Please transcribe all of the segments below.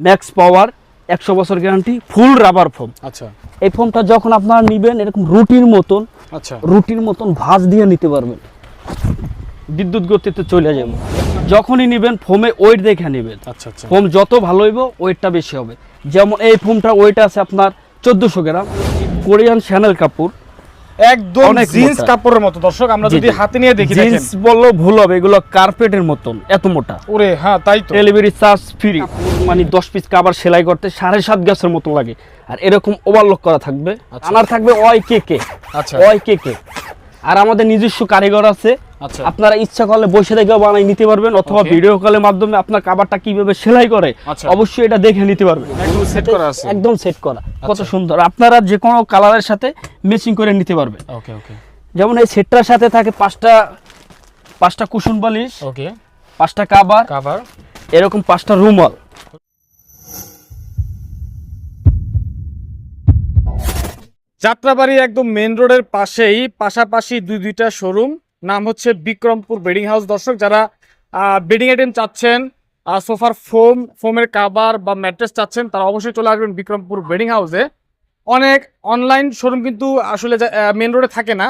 Max পাওয়ার একশো বছর guarantee ফুল rubber foam আচ্ছা। এই ফোমটা যখন আপনারা নিবেন এরকম রুটির মতন আচ্ছা। রুটির মতন ভাঁজ দিয়ে নিতে পারবেন। বিদ্যুৎ গতিতে চলে যাবে। যখনই নিবেন ফোমে ওয়েট দেখে নেবেন। আচ্ছা আচ্ছা। ফোম যত ভালো হইব ওয়েটটা বেশি হবে। যেমন এই ফোমটা ওয়েট আছে আপনার চোদ্দোশো গ্রাম। কোরিয়ান শ্যানেল কাপড় একদম জিন্স কাপড়ের মতো। দর্শক আমরা যদি হাতে নিয়ে দেখি জিন্স বললেও ভুল হবে এগুলো কার্পেটের মতন এত মোটা। ওরে হ্যাঁ তাই তো। ডেলিভারি চার্জ ফ্রি মানে দশ পিস কাবার সেলাই করতে সাড়ে সাত গাছের মতো লাগে। আর এরকম ওভারলক করা থাকবে। আচ্ছা। আনার থাকবে ওয়াই কে কে। আচ্ছা। ওয়াই কে কে। আর আমাদের নিজস্ব কারিগর আছে। আপনারা ইচ্ছা করলে বসে থেকে বানাই নিতে পারবেন অথবা ভিডিও কলের মাধ্যমে আপনার কাবারটা কীভাবে সেলাই করে আচ্ছা। অবশ্যই এটা দেখে নিতে পারবেন। একদম সেট করা আছে। একদম সেট করা। কত আচ্ছা। সুন্দর। আপনারা যে কোনো কালারের সাথে ম্যাচিং করে নিতে পারবেন। ওকে ওকে যেমন এই সেটটার সাথে থাকে পাঁচটা পাঁচটা কুশন বালিশ ওকে পাঁচটা কাবার কভার এরকম পাঁচটা রুমাল। যাত্রাবাড়ি একদম মেন রোডের পাশেই পাশাপাশি দুই দুইটা শোরুম নাম হচ্ছে বিক্রমপুর বেডিং হাউস। দর্শক যারা বেডিং আইটেম চাচ্ছেন সোফার ফোম ফোমের কাবার বা ম্যাট্রেস চাচ্ছেন তারা অবশ্যই চলে আসবেন বিক্রমপুর বেডিং হাউসে। অনেক অনলাইন শোরুম কিন্তু আসলে মেন রোডে থাকে না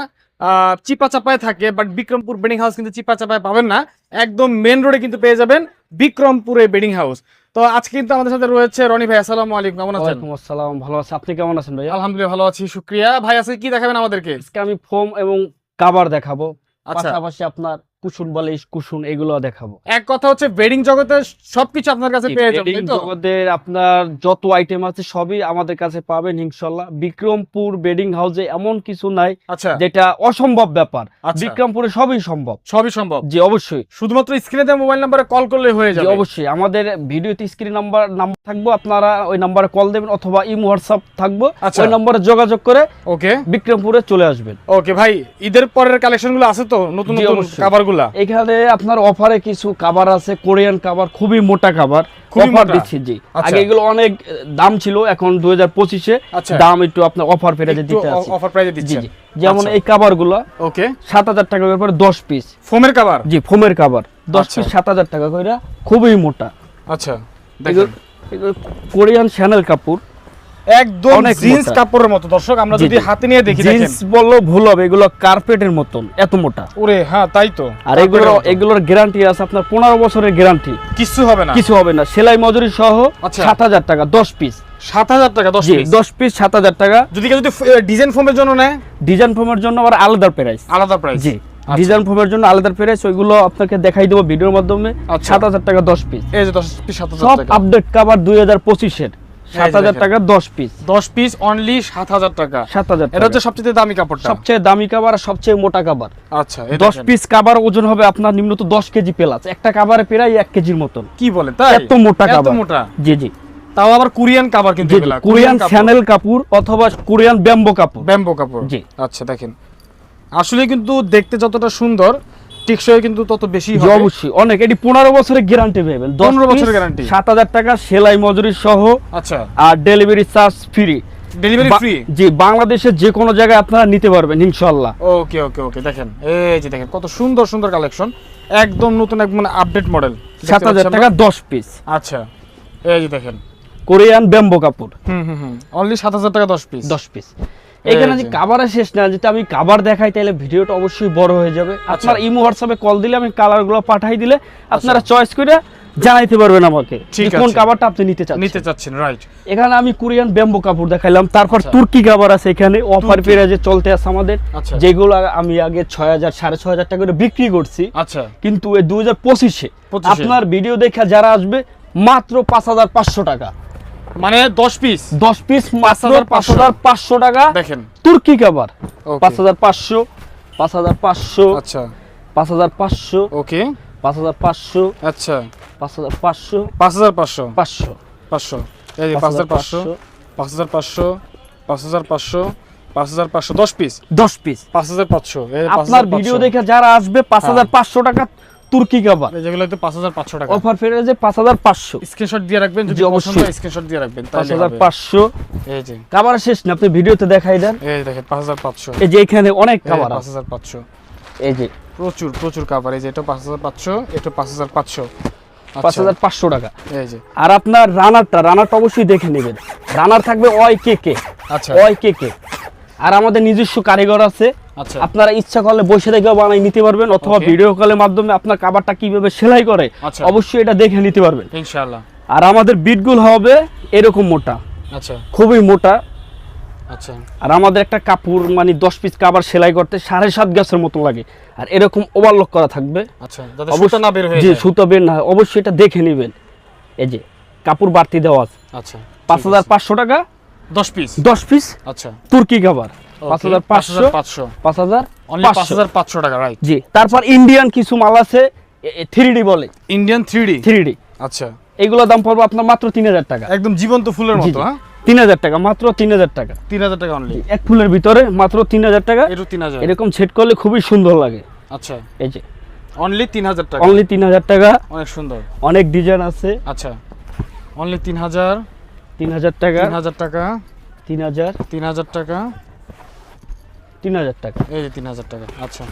চিপা চাপায় থাকে বাট বিক্রমপুর বেডিং হাউস কিন্তু চিপা চাপায় পাবেন না। একদম মেন রোডে কিন্তু পেয়ে যাবেন বিক্রমপুরে বেডিং হাউস। তো আজকে কিন্তু আমাদের সাথে রয়েছে রনি ভাই আসসালামু আলাইকুম কেমন আছেন? ওয়ালাইকুম আসসালাম ভালো আছে। আপনি কেমন আছেন ভাই আলহামদুলিল্লাহ ভালো আছি শুক্রিয়া। ভাই আজকে কি দেখাবেন আমাদেরকে? আজকে আমি ফোম এবং কাবার দেখাবো। পাশাপাশি আপনার বালিশ কুশন এগুলো দেখাবো। এক কথা হচ্ছে বেডিং জগতে সবকিছু আপনার কাছে পেয়ে যাবেন বেডিং তো? জগতের আপনার যত আইটেম আছে সবই আমাদের কাছে পাবেন ইনশাল্লাহ। বিক্রমপুর বেডিং হাউসে এমন কিছু নাই আচ্ছা। যেটা অসম্ভব ব্যাপার। আচ্ছা। বিক্রমপুরে সবই সম্ভব। সবই সম্ভব। জি অবশ্যই। শুধুমাত্র স্ক্রিনে দেওয়া মোবাইল নাম্বারে কল করলে হয়ে যাবে। অবশ্যই। আমাদের ভিডিওতে স্ক্রিন নাম্বার নাম্বার থাকব আপনারা ওই নাম্বারে কল দেবেন অথবা ইমো হোয়াটসঅ্যাপ থাকব। আচ্ছা। ওই নম্বরে যোগাযোগ করে ওকে। বিক্রমপুরে চলে আসবেন। ওকে ভাই ঈদের পরের কালেকশনগুলো আছে তো? নতুন নতুন অবশ্যই। খাবারগুলা এখানে আপনার অফারে কিছু কাবার আছে কোরিয়ান কাবার খুবই মোটা খুবই অফার দিচ্ছি জি। আচ্ছা। আগে এগুলো অনেক দাম ছিল এখন আচ্ছা। দাম একটু আপনার অফার পেরেছে দিতে আছে। অফার প্রাইজে জি দিচ্ছেন। জি। যেমন আচ্ছা। এই কাবারগুলো ওকে সাত হাজার টাকা করে দশ পিস ফোমের কাবার জি ফোমের দশ আচ্ছা। পিস সাত হাজার টাকা করে খুবই মোটা। আচ্ছা দেখেন। এগুলো- এগুলো কোরিয়ান শ্যানেল কাপড়। একদম জিন্স কাপড়ের মতো। দর্শক আমরা যদি হাতে নিয়ে দেখি জিন্স বললেও ভুল হবে এগুলো কার্পেটের মতন এত মোটা। ওরে হ্যাঁ তাই তো। আর এগুলো এগুলোর গ্যারান্টি আছে আপনার পনেরো বছরের গ্যারান্টি কিছু হবে না। কিছু হবে না। সেলাই মজুরি সহ আচ্ছা। সাত হাজার টাকা দশ পিস সাত হাজার টাকা দশ জি দশ পিস সাত হাজার টাকা। যদি কেউ যদি ডিজাইন ফোমের জন্য নেয়? ডিজাইন ফোমের জন্য আবার আলাদা প্রাইস আলাদা প্রাইস জি ডিজাইন ফোমের জন্য আলাদা প্রাইস ওইগুলো আপনাকে দেখাই দেবো ভিডিওর মাধ্যমে। আচ্ছা। সাত হাজার টাকা দশ পিস এই যে দশ পিস সাত হাজার সব আপডেট কাবার দুই হাজার পঁচিশের। সাত হাজার দেখেন। টাকা দশ পিস দশ পিস অনলি সাত হাজার টাকা। সাত হাজার এটা হচ্ছে সবচেয়ে দামি কাপড়টা? সবচেয়ে দামি কাবার আর সবচেয়ে মোটা কাবার আচ্ছা এই দশ দেখেন। পিস কাবার ওজন হবে আপনার নিম্নত দশ কেজি প্লাস একটা কাবারে প্রায় এক কেজির মতন। কি বলে তাই? এত মোটা এত মোটা? জি জি। তাও আবার কোরিয়ান কিন্তু জি কোরিয়ান। শ্যানেল কাপড় অথবা কোরিয়ান ব্যাম্বো কাপড়। ব্যাম্বো কাপড়। জি। আচ্ছা দেখেন। আসলে কিন্তু দেখতে যতটা সুন্দর টেকসই কিন্তু তত বেশি হবে। অবশ্যই। অনেক এটি পনেরো বছরের গ্যারান্টি পাবেন 15 বছরের? সাত হাজার টাকা সেলাই মজুরি সহ আচ্ছা। আর delivery charge free delivery free জি বাংলাদেশের যে কোনো জায়গায় আপনারা নিতে পারবেন ইনশাল্লাহ ওকে ওকে ওকে দেখেন এই যে দেখেন কত সুন্দর সুন্দর কালেকশন একদম নতুন এক মানে আপডেট মডেল সাত হাজার টাকা দশ পিস আচ্ছা এই যে দেখেন। কোরিয়ান ব্যাম্বো কাপড়। হুম হুম হুম অনলি সাত হাজার টাকা দশ পিস দশ পিস এখানে যে। কাবারের শেষ না যেটা আমি কাবার দেখাই তাহলে ভিডিওটা অবশ্যই বড় হয়ে যাবে আচ্ছা। আপনার ইমো হোয়াটসঅ্যাপে কল দিলে আমি কালারগুলো পাঠাই দিলে আপনারা চয়েস করে জানাইতে পারবেন আমাকে কোন আছে। কাবারটা আপনি নিতে চান নিতে চাচ্ছেন রাইট এখানে আমি কোরিয়ান ব্যাম্বো কাপড় দেখাইলাম তারপর আচ্ছা। তুর্কি কাবার আছে এখানে অফার। পেরাজে চলতে আছে আমাদের আচ্ছা যেগুলো আমি আগে ছয় হাজার সাড়ে ছয় হাজার টাকা করে বিক্রি করছি আচ্ছা কিন্তু এই দু হাজার পঁচিশে 25 এ। আপনার ভিডিও দেখে যারা আসবে মাত্র পাঁচ হাজার পাঁচশো টাকা মানে দশ পিস দশ পিস পাঁচ 5,500 হাজার পাঁচশো টাকা দেখেন তুর্কি পাঁচ হাজার পাঁচশো আচ্ছা পাঁচ হাজার পাঁচশো ওকে পাঁচ হাজার পাঁচশো আচ্ছা পাঁচ হাজার পাঁচশো পাঁচ হাজার পাঁচশো পাঁচশো পাঁচশো এই যে পাঁচ হাজার পাঁচশো পাঁচ হাজার পাঁচশো পাঁচ হাজার পাঁচশো পাঁচ হাজার পাঁচশো দশ পিস দশ পিস পাঁচ হাজার পাঁচশো এই পাঁচ আপনার হাজার ভিডিও দেখে যারা আসবে পাঁচ হাজার পাঁচশো টাকা তুর্কি কাবার যেগুলো টাকা। অফার ফেরে যে পাঁচ হাজার পাঁচশো। স্ক্রিনশট দিয়ে রাখবেন যদি পছন্দ। হয় স্ক্রিনশট দিয়ে রাখবেন এই যে। কাবার শেষ না আপনি ভিডিওতে দেখাই দেন। এই দেখেন পাঁচ হাজার পাঁচশো। এই যে এখানে অনেক কাবার পাঁচ আছে। হাজার পাঁচশো। এই যে। প্রচুর প্রচুর কাভার এই যে এটা পাঁচ হাজার পাঁচশো এটা পাঁচ হাজার পাঁচশো। পাঁচ হাজার পাঁচশো টাকা। আর আপনার রানারটা রানারটা অবশ্যই দেখে নেবেন। রানার থাকবে ওয়াই কে কে আচ্ছা। ওয়াই কে কে আর আমাদের নিজস্ব কারিগর আছে। আচ্ছা। আপনারা ইচ্ছা করলে বসে দেখেও বানাই নিতে পারবেন অথবা ভিডিও কলের মাধ্যমে আপনার কাবারটা কীভাবে সেলাই করে আচ্ছা। অবশ্যই এটা দেখে নিতে পারবেন। ইনশাআল্লাহ। আর আমাদের বিটগুলো হবে এরকম মোটা। আচ্ছা। খুবই মোটা। আচ্ছা। আর আমাদের একটা কাপড় মানে দশ পিস কাবার সেলাই করতে সাড়ে সাত গাছের মতো লাগে। আর এরকম ওভারলক করা থাকবে। আচ্ছা যাতে না বের হয়ে জি সুতো বের না অবশ্যই এটা দেখে নেবেন। এই যে কাপড় বাড়তি দেওয়া আছে। আচ্ছা পাঁচ হাজার পাঁচশো টাকা। 10 পিস দশ পিস আচ্ছা। তুর্কি হাজার 5500 পাঁচ হাজার অনলি পাঁচশো। 5500 টাকা রাইট জি তারপর ইন্ডিয়ান কিছু মাল আছে থ্রি ডি বলে। ইন্ডিয়ান 3D থ্রি ডি আচ্ছা। এগুলো দাম পড়বে আপনার মাত্র তিন হাজার টাকা। একদম জীবন্ত ফুলের মতো হ্যাঁ? তিন হাজার টাকা মাত্র তিন হাজার টাকা। 3000 টাকা অনলি এক ফুলের ভিতরে মাত্র তিন হাজার টাকা। এটু 3000 এরকম সেট করলে খুবই সুন্দর লাগে। আচ্ছা। এই যে। অনলি 3000 টাকা। অনলি তিন হাজার টাকা। অনেক সুন্দর। অনেক ডিজাইন আছে। আচ্ছা। অনলি 3000 তিন হাজার টাকা। 3000 টাকা। তিন হাজার 3000 টাকা। তিন হাজার টাকা। এই যে 3000 টাকা আচ্ছা।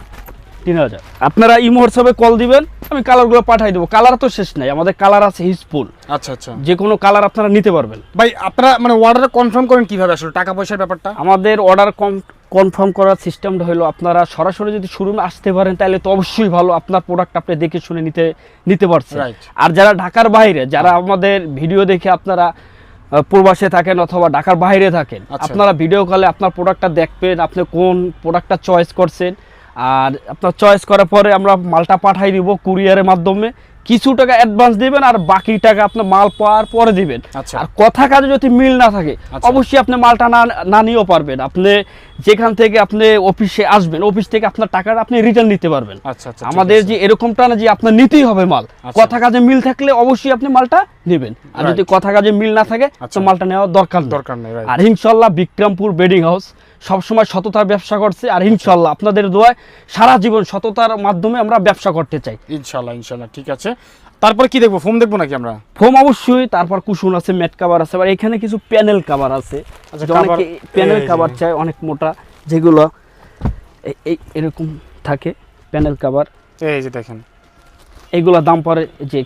তিন হাজার আপনারা এই হোয়াটসঅ্যাপে কল দিবেন আমি কালারগুলো পাঠাই দেবো। কালার তো শেষ নাই আমাদের কালার আছে হিসফুল আচ্ছা আচ্ছা। যে কোনো কালার আপনারা নিতে পারবেন। ভাই আপনারা মানে অর্ডার কনফার্ম করেন কীভাবে আসলে টাকা পয়সার ব্যাপারটা? আমাদের অর্ডার কনফার্ম করার সিস্টেমটা হলো আপনারা সরাসরি যদি শোরুমে আসতে পারেন তাহলে তো অবশ্যই ভালো আপনার প্রোডাক্ট আপনি দেখে শুনে নিতে নিতে পারছেন। আর যারা ঢাকার বাইরে যারা আমাদের ভিডিও দেখে আপনারা প্রবাসে থাকেন অথবা ঢাকার বাইরে থাকেন। আচ্ছা। আপনারা ভিডিও কলে আপনার প্রোডাক্টটা দেখবেন আপনি কোন প্রোডাক্টটা চয়েস করছেন। আর আপনার চয়েস করার পরে আমরা মালটা পাঠাই দিব কুরিয়ারের মাধ্যমে। কিছু টাকা অ্যাডভান্স দিবেন আর বাকি টাকা আপনার মাল পাওয়ার পরে দিবেন আচ্ছা। আর কথা কাজে যদি মিল না থাকে আচ্ছা। অবশ্যই আপনি মালটা না না নিয়েও পারবেন আপনি যেখান থেকে আপনি অফিসে আসবেন অফিস থেকে আপনার টাকাটা আপনি রিটার্ন নিতে পারবেন আচ্ছা আমাদের। যে এরকমটা না যে আপনার নিতেই হবে মাল। কথা কাজে মিল থাকলে অবশ্যই আপনি মালটা নেবেন আর যদি কথা কাজে মিল না থাকে তো আচ্ছা। মালটা নেওয়ার দরকার দরকার নেই আর ইনশাল্লাহ বিক্রমপুর বেডিং হাউস সবসময় সততার ব্যবসা করছে আর ইনশাল্লাহ আপনাদের দোয়ায় সারা জীবন সততার মাধ্যমে আমরা ব্যবসা করতে চাই। ইনশাল্লাহ ইনশাল্লাহ ঠিক আছে। তারপর কি দেখব? ফোন দেখব নাকি আমরা? ফোম অবশ্যই তারপর কুশন আছে ম্যাট কাভার আছে আবার এখানে কিছু প্যানেল কাভার আছে। আচ্ছা, অনেকে প্যানেল। কাভার চায় অনেক মোটা যেগুলো এই- এরকম থাকে প্যানেল কাভার। এই যে দেখেন। এগুলোর দাম পরে যে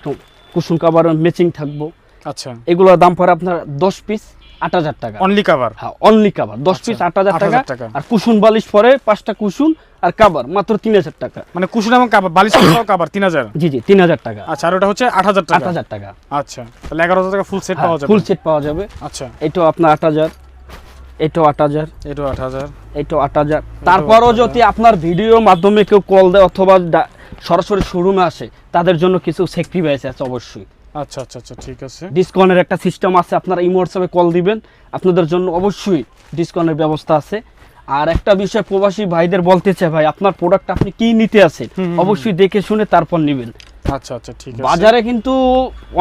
কুসুম কাভার ম্যাচিং থাকব। আচ্ছা। এগুলোর দাম পরে আপনার দশ পিস আট হাজার টাকা। অনলি কাভার হ্যাঁ অনলি কাভার দশ আচ্ছা, পিস আট হাজার টাকা। আর কুসুন বালিশ পরে পাঁচটা কুসুন আর কাভার মাত্র তিন হাজার টাকা। মানে কুশন এবং বালিশ কাভার তিন হাজার? জি জি তিন হাজার টাকা। আচ্ছা আর ওটা হচ্ছে আট হাজার আট টাকা হাজার টাকা। আচ্ছা তাহলে এগারো হাজার টাকা ফুল সেট পাওয়া যাবে। ফুল সেট পাওয়া যাবে। আচ্ছা। এটাও আপনার আট হাজার এটাও আট হাজার এটাও আট হাজার। এটাও আট হাজার। তারপরও যদি আপনার ভিডিওর মাধ্যমে কেউ কল দেয় অথবা সরাসরি শোরুমে আসে তাদের জন্য কিছু স্যাক্রিফাইস আছে অবশ্যই। আচ্ছা আচ্ছা আচ্ছা ঠিক আছে। ডিসকাউন্টের একটা সিস্টেম আছে আপনারা ইমো হোয়াটসঅ্যাপে কল দিবেন। আপনাদের জন্য অবশ্যই ডিসকাউন্টের ব্যবস্থা আছে। আর একটা বিষয় প্রবাসী ভাইদের বলতে চাই ভাই আপনার প্রোডাক্ট আপনি কি নিতে আছেন? অবশ্যই দেখে শুনে তারপর নেবেন। আচ্ছা আচ্ছা ঠিক আছে। বাজারে কিন্তু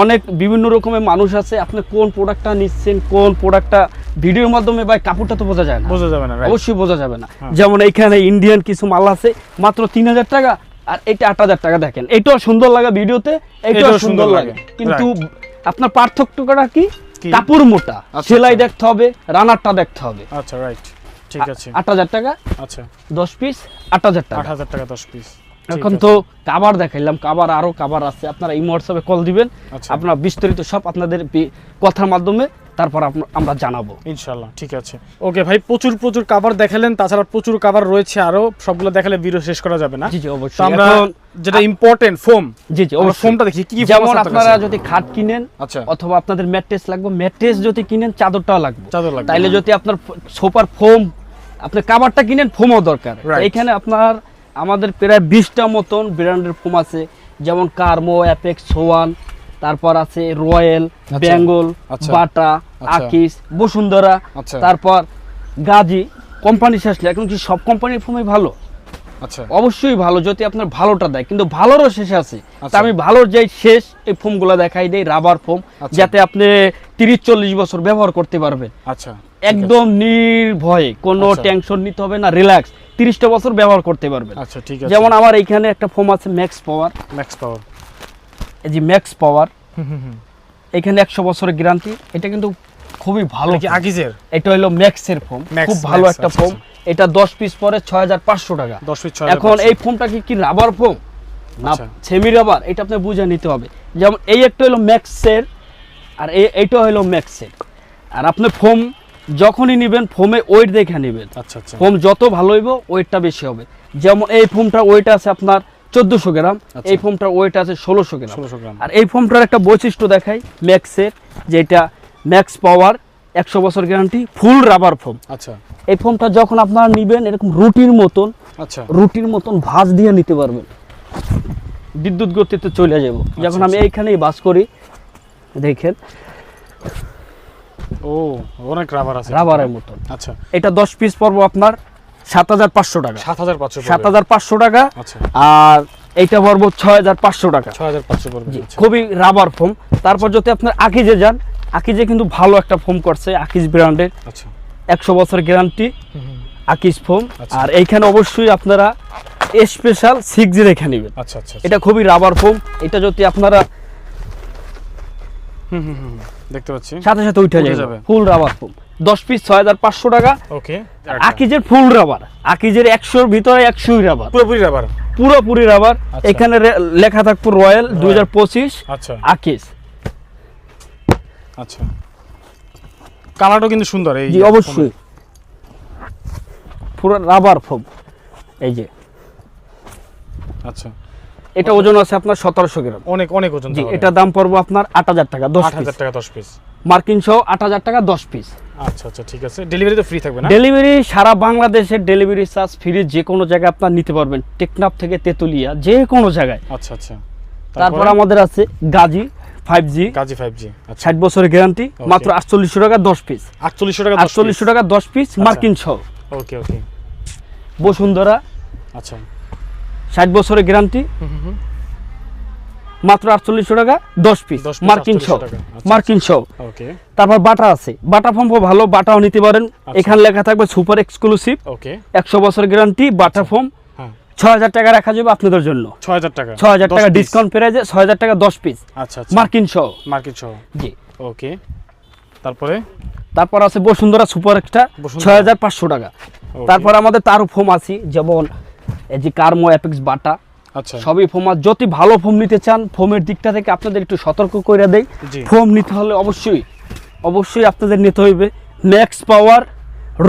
অনেক বিভিন্ন রকমের মানুষ আছে আপনি কোন প্রোডাক্টটা নিচ্ছেন কোন প্রোডাক্টটা ভিডিওর মাধ্যমে ভাই কাপড়টা তো বোঝা যায় না। বোঝা যাবে না অবশ্যই বোঝা যাবে না। হ্যাঁ। যেমন এখানে ইন্ডিয়ান কিছু মাল আছে মাত্র তিন হাজার টাকা আর এটা আট হাজার টাকা দেখেন। এটাও সুন্দর লাগে ভিডিওতে এটাও সুন্দর লাগে। কিন্তু আপনার পার্থক্যটা কি? কি? কাপড় মোটা। আচ্ছা, সেলাই আচ্ছা। দেখতে হবে রানারটা দেখতে হবে। আচ্ছা রাইট ঠিক আছে। আট হাজার টাকা আচ্ছা। দশ পিস আট হাজার টাকা। আট হাজার টাকা দশ পিস এখন তো কাবার দেখাইলাম কাবার আরও কাবার আছে। আপনারা এই হোয়াটসঅ্যাপে কল দিবেন। আচ্ছা। আপনার বিস্তারিত সব আপনাদের কথার মাধ্যমে তারপর আমরা জানাব। ইনশাল্লাহ ঠিক আছে। ওকে ভাই প্রচুর প্রচুর কাভার দেখালেন। তাছাড়া প্রচুর কাভার রয়েছে আরও। সবগুলো দেখালে ভিডিও শেষ করা যাবে না। জি জি অবশ্যই। আমরা যেটা ইম্পর্টেন্ট ফোম জি জি আমরা ফোমটা দেখি কি যেমন আপনারা যদি খাট কিনেন আচ্ছা। অথবা আপনাদের ম্যাট্রেস লাগবে ম্যাট্রেস যদি কিনেন চাদরটাও লাগবে। চাদর লাগবে তাইলে যদি আপনার সোফার ফোম আপনি কাভারটা কিনেন ফোমও দরকার. এখানে আপনার আমাদের প্রায় বিশটা মতন ব্র্যান্ডের ফোম আছে যেমন কার্মো অ্যাপেক্স সোয়ান তারপর আছে রয়্যাল আচ্ছা। বেঙ্গল আচ্ছা। বাটা আচ্ছা। আকিস বসুন্ধরা তারপর গাজী কোম্পানি শেষলে এখন কি সব কোম্পানির ফোমই ভালো আচ্ছা অবশ্যই ভালো যদি আপনার ভালোটা দেয় কিন্তু ভালোরও শেষ আছে তা। আমি ভালোর যে শেষ এই ফোমগুলো দেখাই দেই রাবার ফোম। যাতে আপনি তিরিশ চল্লিশ বছর ব্যবহার করতে পারবেন আচ্ছা একদম নির্ভয়ে কোনো আচ্ছা। টেনশন নিতে হবে না রিল্যাক্স তিরিশটা বছর ব্যবহার করতে পারবেন। আচ্ছা ঠিক আছে। যেমন আমার এইখানে একটা ফোম আছে ম্যাক্স পাওয়ার ম্যাক্স পাওয়ার এই যে ম্যাক্স পাওয়ার এখানে একশো বছরের গ্যারান্টি এটা কিন্তু খুবই ভালো আগিজের? এটা হলো ম্যাক্সের ফোম খুব ভালো একটা আচ্ছা, ফোম এটা দশ পিস পরে ছয় হাজার পাঁচশো টাকা। দশ ছয় এখন এই ফোমটা কি কি রাবার ফোম না আচ্ছা। সেমি রাবার এটা আপনি বুঝে নিতে হবে। যেমন এই একটা হলো ম্যাক্সের আর এই এইটা হলো ম্যাক্সের আর আপনি ফোম যখনই নেবেন ফোমে ওয়েট দেখে নেবেন। আচ্ছা আচ্ছা। ফোম যত ভালো হইব ওয়েটটা বেশি হবে। যেমন এই ফোমটা ওয়েট আছে আপনার চোদ্দশো গ্রাম আচ্ছা। এই ফোমটার ওয়েট আছে ষোলোশো গ্রাম। আর এই ফোমটার একটা বৈশিষ্ট্য দেখাই ম্যাক্সের যেটা ম্যাক্স পাওয়ার একশো বছর গ্যারান্টি ফুল রাবার ফোম আচ্ছা। এই ফোমটা যখন আপনারা নেবেন এরকম রুটির মতন আচ্ছা। রুটির মতন ভাঁজ দিয়ে নিতে পারবেন। বিদ্যুৎ গতিতে চলে যাব। যখন আমি আচ্ছা। এইখানেই বাস করি দেখেন। ও অনেক রাবার আছে। রাবারের মতন। আচ্ছা। এটা দশ পিস পড়ব আপনার সাত হাজার পাঁচশো টাকা। সাত হাজার পাঁচশো সাত হাজার পাঁচশো টাকা আচ্ছা। আর এইটা পড়ব হাজার পাঁচশো টাকা। ছয় হাজার পাঁচশো পড়বে। আচ্ছা। খুবই রাবার ফোম তারপর যদি আপনার আকিজে যান আকিজে কিন্তু ভালো একটা ফোম করছে আকিজ ব্র্যান্ডের আচ্ছা। একশো বছর গ্যারান্টি। আকিজ ফোম আচ্ছা। আর এইখানে অবশ্যই আপনারা স্পেশাল সিক্স জি রেখে নেবেন। আচ্ছা আচ্ছা এটা খুবই রাবার ফোম এটা যদি আপনারা হুম, হুম, হুম। দেখতে পাচ্ছি। সাথে সাথে উঠে যাবে। ফুল রাবার ফোম দশ পিস ছয় হাজার পাঁচশো টাকা। ওকে আকিজের ফুল রাবার আকিজের একশোর ভিতরে একশোই রাবার পুরোপুরি রাবার পুরোপুরি রাবার আচ্ছা। এখানে লেখা থাকব রয়্যাল দুই হাজার পঁচিশ আচ্ছা। আকিজ। আচ্ছা। কালারটাও কিন্তু সুন্দর এই অবশ্যই। পুরো রাবার ফোম এই যে। আচ্ছা। এটা ওজন আছে আপনার সতেরোশো গ্রাম। অনেক অনেক ওজন জি এটা দাম পড়ব আপনার আট হাজার টাকা দশ হাজার টাকা দশ পিস মার্কিন সহ আট হাজার টাকা দশ পিস আচ্ছা আচ্ছা ঠিক আছে। ডেলিভারি তো ফ্রি থাকবে না? ডেলিভারি সারা বাংলাদেশের ডেলিভারি চার্জ ফ্রি যে কোনো জায়গায় আপনার নিতে পারবেন। টেকনাফ থেকে তেতুলিয়া যে কোনো জায়গায়। আচ্ছা আচ্ছা। তারপর আমাদের আছে Gazi five G Kazi five G আচ্ছা। ষাট বছরের গ্যারান্টি মাত্র আটচল্লিশশো টাকা দশ পিস আটচল্লিশশো টাকা আটচল্লিশশো টাকা দশ পিস মার্কিন সহ। ওকে ওকে বসুন্ধরা। আচ্ছা। ষাট বছরের গ্যারান্টি। মাত্র আটচল্লিশশো টাকা দশ পিস মার্কিন 48 সহ আচ্ছা, মার্কিন সহ তারপর বাটা আছে। বাটা ফোমও ভালো বাটাও নিতে পারেন। আচ্ছা। এখানে লেখা থাকবে সুপার এক্সক্লুসিভ একশো বছর গ্যারান্টি বাটা ফোম হ্যাঁ। ছয় হাজার টাকা রাখা যাবে আপনাদের জন্য। ছয় হাজার টাকা। ছয় হাজার 10 টাকা। ডিসকাউন্ট প্রাইজে ছয় হাজার টাকা দশ পিস আচ্ছা আচ্ছা। মার্কিন সহ মার্কেট সহ জি। ওকে তারপরে? তারপর আছে বসুন্ধরা সুপার বসুন্ধরা। ছয় হাজার পাঁচশো টাকা। তারপর আমাদের তারও ফোম আছে যেমন এই যে কার্মো অ্যাপেক্স বাটা আচ্ছা। সবই ফোম যদি ভালো ফোম নিতে চান ফোমের দিকটা থেকে আপনাদের একটু সতর্ক করে দেয় ফোম নিতে হলে অবশ্যই অবশ্যই আপনাদের নিতে হইবে ম্যাক্স পাওয়ার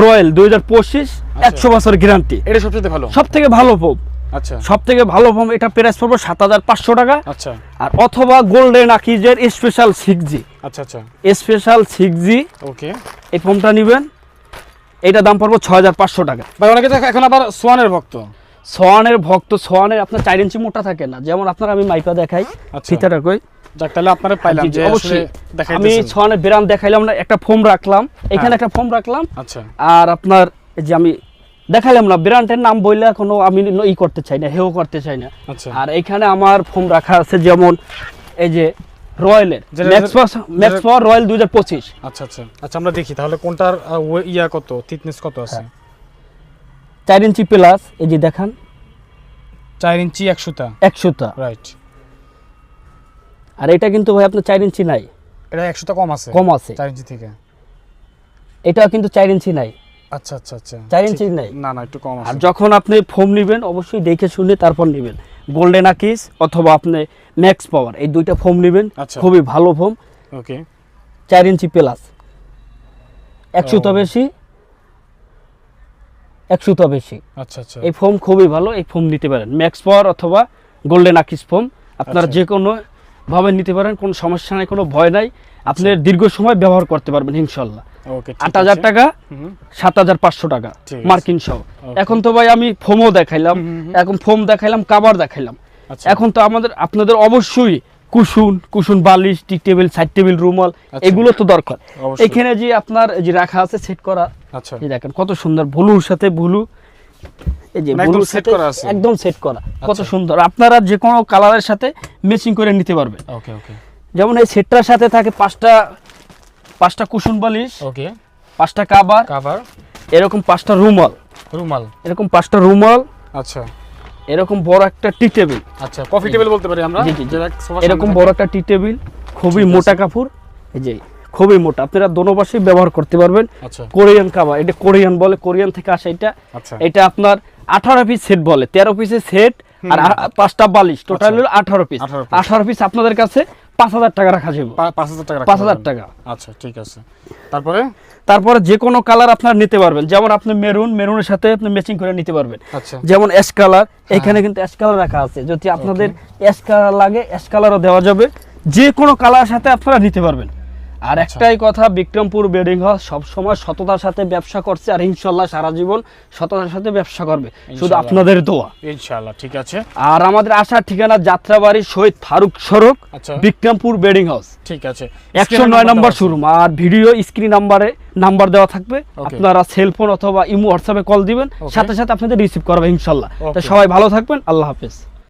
রয়্যাল দুই হাজার পঁচিশ একশো বছর গ্যারান্টি। এটা সবচেয়ে ভালো? সব থেকে ভালো ফোম। আচ্ছা। সব থেকে ভালো ফোম এটা প্রাইস পড়বে সাত হাজার পাঁচশো টাকা। আচ্ছা। আর অথবা গোল্ডেন আকিজের স্পেশাল সিক্স জি আচ্ছা আচ্ছা। Special six G okay. এই ফোমটা নেবেন এটা দাম পড়বে ছয় হাজার পাঁচশো টাকা। ভাই অনেকে এখন আবার সোয়ানের ভক্ত। সোয়ানের ভক্ত সোয়ানের আপনার চার ইঞ্চি মোটা থাকে না। যেমন আপনার আমি মাইপা দেখাই আচ্ছা। ফিতাটা কই? তাহলে আপনারা পাইলাম জি, জি, যে অবশ্যই। আমি সোয়ানের বেরাম দেখাইলাম না একটা ফোম রাখলাম। এখানে হ্যাঁ। একটা ফোম রাখলাম। আচ্ছা। আর আপনার যে আমি দেখাইলাম না ব্র্যান্ডের নাম বললে কোনো আমি ই করতে চাই না হেও করতে চাই না। আচ্ছা। আর এখানে আমার ফোম রাখা আছে যেমন এই যে রয়্যালের ম্যাক্স পাওয়ার রয়্যাল দুই হাজার পঁচিশ। আচ্ছা আচ্ছা। আচ্ছা আমরা দেখি তাহলে কোনটার ইয়া কত? থিকনেস কত আছে? হ্যাঁ। চার ইঞ্চি প্লাস এই যে দেখান। চার ইঞ্চি একশোটা একশোটা রাইট আর এটা কিন্তু ভাই আপনার চার ইঞ্চি নাই। এটা একশোটা কম আছে। কম আছে। চার ইঞ্চি থেকে। এটাও কিন্তু চার ইঞ্চি নাই। আচ্ছা আচ্ছা আচ্ছা। চার ইঞ্চি নাই? না না একটু কম আর যখন আপনি ফোম নেবেন অবশ্যই দেখে শুনে তারপর নেবেন। গোল্ডেন আকিস অথবা আপনি ম্যাক্স পাওয়ার এই দুইটা ফোম নেবেন। আচ্ছা। খুবই ভালো ফোম। ওকে চার ইঞ্চি প্লাস। একশোটা ও। একশোটা বেশি। আচ্ছা আচ্ছা। এই ফোম খুবই ভালো এই ফোম নিতে পারেন। ম্যাক্স পাওয়ার অথবা গোল্ডেন আকিস ফোম আপনারা আচ্ছা। যে কোনো ভাবে নিতে পারেন কোনো সমস্যা নাই কোনো ভয় নাই। আপনি দীর্ঘ সময় ব্যবহার করতে পারবেন ইনশাল্লাহ। ওকে আট হাজার টাকা সাত হাজার পাঁচশো টাকা মার্কিন সহ। এখন তো ভাই আমি ফোমও দেখাইলাম। এখন ফোম দেখাইলাম কাবার দেখাইলাম। আচ্ছা। এখন তো আমাদের আপনাদের অবশ্যই কুসুন কুসুন বালিশ টি টেবিল সাইড টেবিল রুমাল আচ্ছা। এগুলো তো দরকার। এখানে যে আপনার যে রাখা আছে সেট করা আচ্ছা। এই দেখেন কত সুন্দর ব্লুর সাথে ব্লু। এই যে মানে ব্লুর set সাথে করা আছে। একদম সেট করা। কত আচ্ছা। সুন্দর। আপনারা যে কোনো কালারের সাথে ম্যাচিং করে নিতে পারবেন ওকে ওকে। যেমন এই সেটটার সাথে থাকে পাঁচটা পাঁচটা কুসুন বালিশ ওকে। পাঁচটা কাবার কাভার এরকম পাঁচটা রুমাল। রুমাল। এরকম পাঁচটা রুমাল। আচ্ছা। এরকম বড় একটা টি টেবিল। আচ্ছা কফি টেবিল বলতে পারি আমরা? এরকম বড় একটা টি টেবিল খুবই মোটা কাপড়। এই যে খুবই মোটা। আপনারা দোনো পাশে ব্যবহার করতে পারবেন। আচ্ছা। কোরিয়ান কাবার এটা কোরিয়ান বলে কোরিয়ান থেকে আসে এটা। আচ্ছা। এটা আপনার আঠারো পিস সেট বলে তেরো পিসের সেট আর পাঁচটা বালিশ। টোটাল আচ্ছা। হলো আঠারো পিস 18 আঠারো পিস আপনাদের কাছে পাঁচ হাজার টাকা রাখা যাবে। পাঁচ হাজার টাকা পাঁচ হাজার। টাকা। আচ্ছা ঠিক আছে। তারপরে? তারপরে যে কোনো কালার আপনার নিতে পারবেন। যেমন আপনি মেরুন মেরুনের সাথে আপনি ম্যাচিং করে নিতে পারবেন। আচ্ছা। যেমন অ্যাশ কালার। এখানে কিন্তু অ্যাশ কালার রাখা আছে। যদি আপনাদের অ্যাশ কালার লাগে অ্যাশ কালারও দেওয়া যাবে। যে কোনো কালার সাথে আপনারা নিতে পারবেন। আর আচ্ছা। একটাই কথা বিক্রমপুর বেডিং হাউস সবসময় সততার সাথে ব্যবসা করছে আর ইনশাল্লাহ সারা জীবন সততার সাথে ব্যবসা করবে। শুধু আপনাদের দোয়া। ইনশাআল্লাহ ঠিক আছে। আর আমাদের আসার ঠিকানা যাত্রাবাড়ি শহীদ ফারুক সড়ক আচ্ছা। Bikrampur bedding house. ঠিক আছে। একশো নয় নম্বর শোরুম আর ভিডিও স্ক্রিন নাম্বারে নাম্বার দেওয়া থাকবে. আপনারা সেলফোন অথবা ইমো হোয়াটসঅ্যাপে কল দিবেন। সাথে সাথে আপনাদের রিসিভ করবে ইনশাল্লাহ। সবাই ভালো থাকবেন। আল্লাহ হাফেজ।